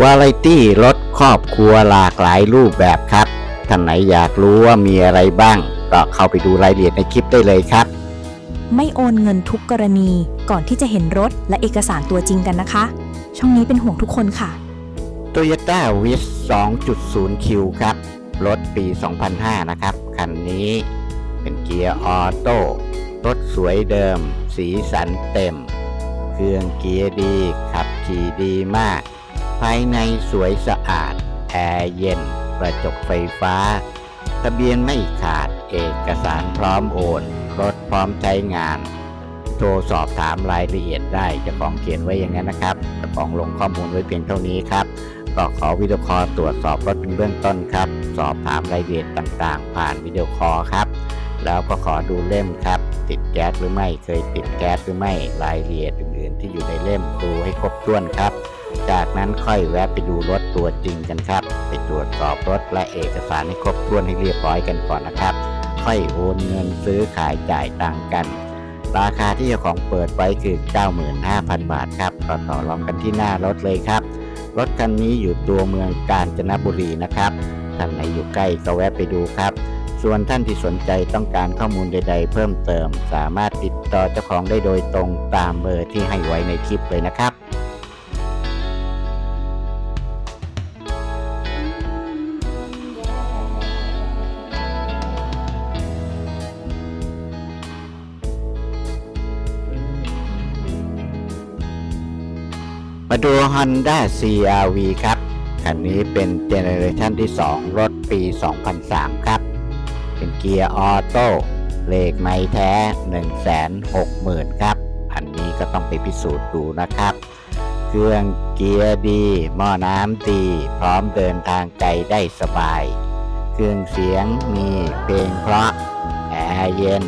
วาไรตี้รถครอบครัวหลากหลายรูปแบบครับ ท่านไหนอยากรู้ว่ามีอะไรบ้าง ก็เข้าไปดูรายละเอียดในคลิปได้เลยครับ ไม่โอนเงินทุกกรณีก่อนที่จะเห็นรถและเอกสารตัวจริงกันนะคะ ช่องนี้เป็นห่วงทุกคนค่ะ Toyota Wish 2.0 Q ครับ รถปี 2005 นะครับ คันนี้เป็นเกียร์ออโต้รถสวยเดิม สีสันเต็ม เครื่องเกียร์ดี ขับขี่ดีมาก ภายในสวยสะอาด แอร์เย็น กระจกไฟฟ้า ทะเบียนไม่ขาด เอกสารพร้อมโอน รถพร้อมใช้งาน โทรสอบถามรายละเอียดได้จ้าของเขียนไว้อย่างนั้นนะครับจ้าของลงข้อมูลไว้เพียงเท่านี้ครับก็ขอวิดีโอคอลตรวจสอบรถเป็นเบื้องต้นครับ สอบถามรายละเอียดต่างๆ ผ่านวิดีโอคอลครับ แล้วก็ขอดูเล่มครับ ติดแก๊สหรือไม่เคยติดแก๊สหรือไม่รายละเอียดอื่นๆ ที่อยู่ในเล่มดูให้ครบถ้วนครับ จากนั้นค่อยแวะไปดูรถตัวจริงกันครับ ไปตรวจสอบรถและเอกสารให้ครบถ้วนให้เรียบร้อยกันก่อนนะครับ ค่อยโอนเงินซื้อขายจ่ายตังค์กัน ราคาที่เจ้าของเปิดไว้คือ 95,000 บาทครับก็ต่อรองกันที่หน้ารถเลยครับ รถคันนี้อยู่ตัวเมืองกาญจนบุรีนะครับท่านไหนอยู่ใกล้ก็แวะไปดูครับ ส่วนท่านที่สนใจต้องการข้อมูลใด ๆ เพิ่มเติม สามารถติดต่อเจ้าของได้โดยตรงตามเบอร์ที่ให้ไว้ในคลิปเลยนะครับ มาดู Honda CRV ครับ คันนี้เป็นเจเนอเรชันที่ 2 รถปี 2003 ครับ เป็นเกียร์ออโต้เลขไม่แท้ 160,000 ครับ อันนี้ก็ต้องไปพิสูจน์ดูนะครับ เครื่องเกียร์ดี หม้อน้ำดี พร้อมเดินทางไกลได้สบาย เครื่องเสียงมีเพลงเพราะแอร์เย็น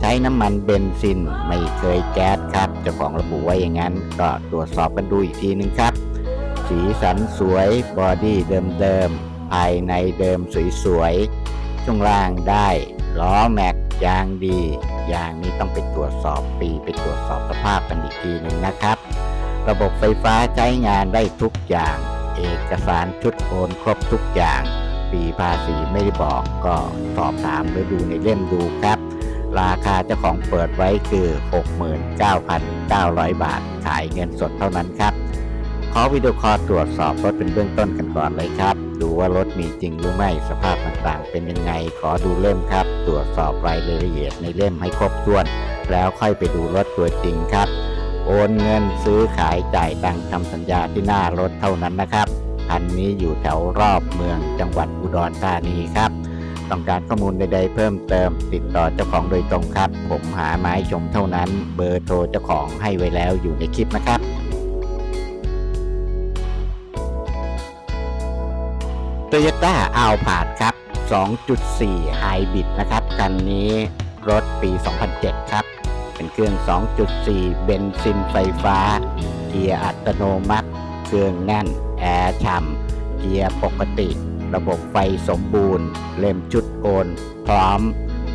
ใช้น้ำมันเบนซินไม่เคยแก๊สครับ เจ้าของระบุไว้อย่างนั้น ก็ตรวจสอบกันดูอีกทีนึงครับ สีสันสวยบอดี้เดิมๆภายในเดิมสวยๆช่วงล่างได้ล้อแม็กยางดียางนี้ต้องไปตรวจสอบปีไปตรวจสอบสภาพกันอีกทีหนึ่งนะครับ ระบบไฟฟ้าใช้งานได้ทุกอย่าง เอกสารชุดโอนครบทุกอย่าง ปีภาษีไม่ได้บอกก็สอบถามหรือดูในเล่มดูครับ ราคาเจ้าของเปิดไว้คือ 69,900 บาท ขายเงินสดเท่านั้นครับ ขอวิดีโอคอลตรวจสอบรถเป็นเบื้องต้นกันก่อนเลยครับ ดูว่ารถมีจริงหรือไม่สภาพต่างๆ เป็นยังไง ขอดูเล่มครับ ตรวจสอบรายละเอียดในเล่มให้ครบถ้วน แล้วค่อยไปดูรถตัวจริงครับ โอนเงินซื้อขายจ่ายตังค์ทำสัญญาที่หน้ารถเท่านั้นนะครับคันนี้อยู่แถวรอบเมืองจังหวัดอุดรธานีครับ ต้องการข้อมูลใดๆเพิ่มเติม ติดต่อเจ้าของโดยตรงครับ ผมหาไม้ชมเท่านั้น เบอร์โทรเจ้าของให้ไว้แล้วอยู่ในคลิปนะครับ Toyota a l p a r d ครับ 2.4 Hybrid นะครับ คันนี้รถปี 2007 ครับ เป็นเครื่อง 2.4 เบนซินไฟฟ้า เกียร์อัตโนมัติ เครื่องแน่น แอร์ฉ่ำเกียร์ปกติ ระบบไฟสมบูรณ์ เล่มชุดโอน พร้อม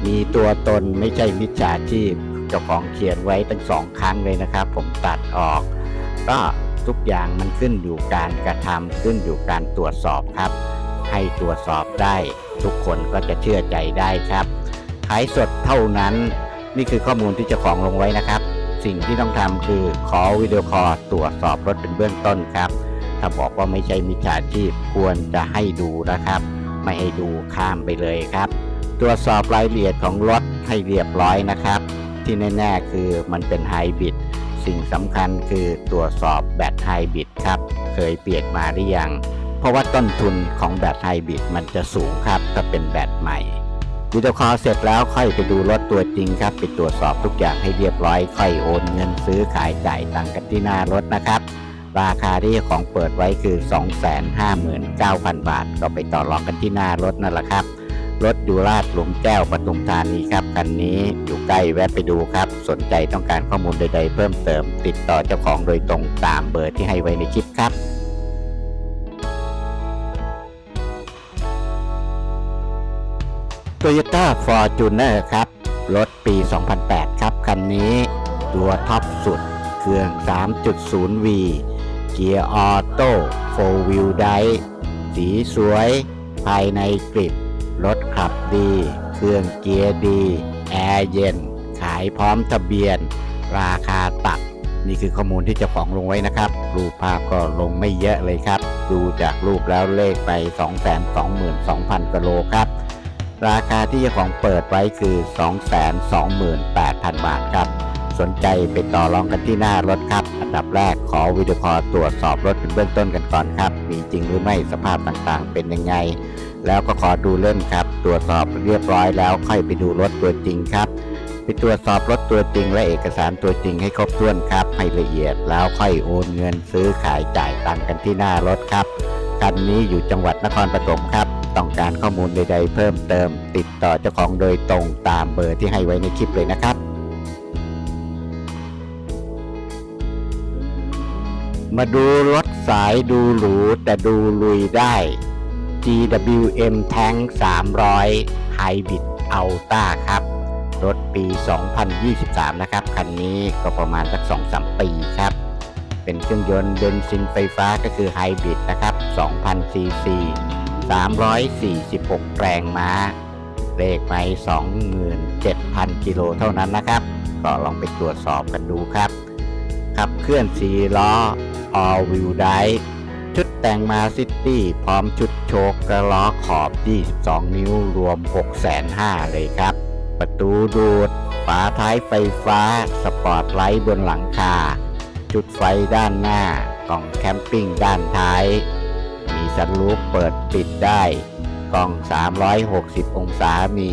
มีตัวตนไม่ใช่มิจฉาชีพ เจ้าของเขียนไว้ตั้งสองครั้งเลยนะครับ ผมตัดออก ก็ทุกอย่างมันขึ้นอยู่การกระทำขึ้นอยู่การตรวจสอบครับ ให้ตรวจสอบได้ ทุกคนก็จะเชื่อใจได้ครับขายสดเท่านั้น นี่คือข้อมูลที่เจ้าของลงไว้นะครับ สิ่งที่ต้องทำคือขอวิดีโอคอลตรวจสอบรถเป็นเบื้องต้นครับ ถ้าบอกว่าไม่ใช่มิจฉาชีพควรจะให้ดูนะครับ ไม่ให้ดูข้ามไปเลยครับ ตรวจสอบรายละเอียดของรถให้เรียบร้อยนะครับ ที่แน่ๆคือมันเป็นไฮบริดสิ่งสำคัญคือตรวจสอบแบตไฮบริดครับ เคยเปลี่ยนมาหรือยัง เพราะว่าต้นทุนของแบตไฮบริดมันจะสูงครับถ้าเป็นแบตใหม่วิดีโอคอลเสร็จแล้วค่อยไปดูรถตัวจริงครับ ไปตรวจสอบทุกอย่างให้เรียบร้อย ค่อยโอนเงินซื้อขายจ่ายตังกันที่หน้ารถนะครับ ราคาที่ของเปิดไว้คือ 259,000 บาท ก็ไปต่อรองกันที่หน้ารถนั่นแหละครับ รถยู่ลาดหลุมแก้วปทุมธานีครับ คันนี้อยู่ใกล้แวะไปดูครับ สนใจต้องการข้อมูลใด ๆ เพิ่มเติม ติดต่อเจ้าของโดยตรงตามเบอร์ที่ให้ไว้ในคลิปครับ Toyota Fortuner ครับ รถปี 2008 ครับ คันนี้ตัวท็อปสุด เครื่อง 3.0V เกียร์ออโต้โฟวิลไดสีสวย ภายในกริบรถขับดี เครื่องเกียร์ดี แอร์เย็น ขายพร้อมทะเบียน ราคาตัดนี่คือข้อมูลที่เจ้าของลงไว้นะครับ รูปภาพก็ลงไม่เยอะเลยครับ ดูจากรูปแล้วเลขไป 222,000กโลครับ ราคาที่เจ้าของเปิดไว้คือ 228,000 บาทครับ สนใจไปต่อรองกันที่หน้ารถครับ อันดับแรกขอวิดีโอคอลตรวจสอบรถเป็นเบื้องต้นกันก่อนครับ มีจริงหรือไม่สภาพต่างๆ เป็นยังไง แล้วก็ขอดูเล่มครับ ตรวจสอบเรียบร้อยแล้วค่อยไปดูรถตัวจริงครับไปตรวจสอบรถตัวจริงและเอกสารตัวจริงให้ครบถ้วนครับให้ละเอียดแล้วค่อยโอนเงินซื้อขายจ่ายตังกันที่หน้ารถครับคันนี้อยู่จังหวัดนครปฐมครับ ต้องการข้อมูลใดๆเพิ่มเติม ติดต่อเจ้าของโดยตรงตามเบอร์ที่ให้ไว้ในคลิปเลยนะครับ มาดูรถสายดูหรูแต่ดูลุยได้ GWM Tank 300 Hybrid Ultra ครับ รถปี 2023 นะครับ คันนี้ก็ประมาณสัก 2-3 ปีครับ เป็นเครื่องยนต์เบนซินไฟฟ้าก็คือไฮบริดนะครับ2,000ซีซี346 แรงม้า เลขไม่27,000 กิโลเท่านั้นนะครับ ก็ลองไปตรวจสอบกันดูครับ ขับเคลื่อน4ล้อ All Wheel Drive ชุดแต่งมาซิตี้พร้อมชุดโชคกระล้อขอบ 22 นิ้วรวม 6,500เลยครับ ประตูดูด ฝาท้ายไฟฟ้า สปอร์ตไลท์บนหลังคา จุดไฟด้านหน้ากล่องแคมปิ้งด้านท้าย มีสันลูปเปิดปิดได้ กล่อง 360 องศามี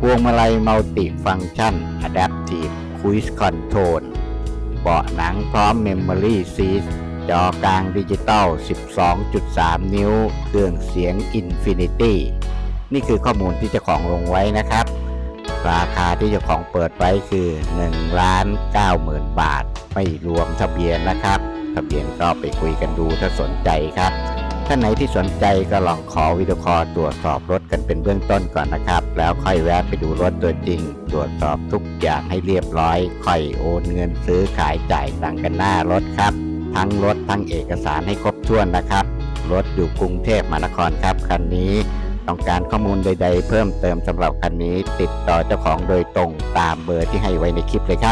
พวงมาลัยมัลติฟัง c t ชัน Adaptive Cruise Control เบาะหนังพร้อม Memory Seat จอกลางดิจิตอล 12.3 นิ้ว เครื่องเสียง Infinity นี่คือข้อมูลที่เจ้าของลงไว้นะครับ ราคาที่เจ้าของเปิดไว้คือ1ล้าน9หมื่นบาท ไม่รวมทะเบียนนะครับ ทะเบียนก็ไปคุยกันดูถ้าสนใจครับ ท่านไหนที่สนใจก็ลองขอวิดีโอคอลตรวจสอบรถกันเป็นเบื้องต้นก่อนนะครับ แล้วค่อยแวะไปดูรถตัวจริง ตรวจสอบทุกอย่างให้เรียบร้อย ค่อยโอนเงินซื้อขายจ่ายตังกันหน้ารถครับ ทั้งรถทั้งเอกสารให้ครบถ้วนนะครับ รถอยู่กรุงเทพมหานครครับคันนี้ต้องการข้อมูลใด ๆ เพิ่มเติมสำหรับคันนี้ ติดต่อเจ้าของโดยตรงตามเบอร์ที่ให้ไว้ในคลิปเลยครับ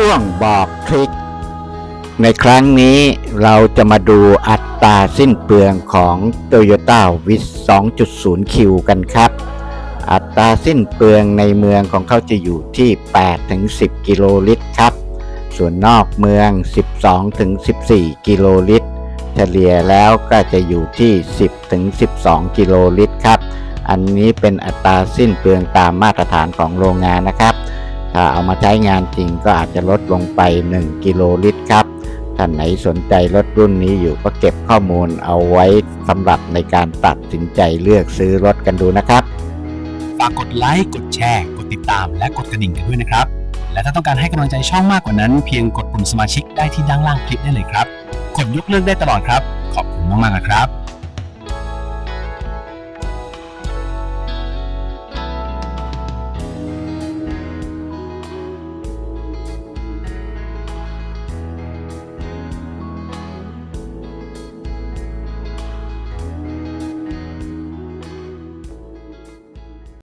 ช่วงบอกทริค ในครั้งนี้เราจะมาดูอัตราสิ้นเปลืองของ Toyota w i z 2.0 Q กันครับ อัตราสิ้นเปลืองในเมืองของเขาจะอยู่ที่ 8-10 กิโลลิตรครับ ส่วนนอกเมือง 12-14 กิโลลิตร เฉลี่ยแล้วก็จะอยู่ที่ 10-12 กิโลลิตรครับ อันนี้เป็นอัตราสิ้นเปลืองตามมาตรฐานของโรงงานนะครับ ถ้าเอามาใช้งานจริงก็อาจจะลดลงไป 1 กิโลลิตรครับ ท่านไหนสนใจรถรุ่นนี้อยู่ก็เก็บข้อมูลเอาไว้สำหรับในการตัดสินใจเลือกซื้อรถกันดูนะครับ ฝากกดไลค์ กดแชร์ กดติดตาม และกดกระดิ่งกันด้วยนะครับ และถ้าต้องการให้กำลังใจช่องมากกว่านั้น เพียงกดปุ่มสมาชิกได้ที่ด้านล่างคลิปได้เลยครับ กดยกเลิกได้ตลอดครับ ขอบคุณมากๆนะครับ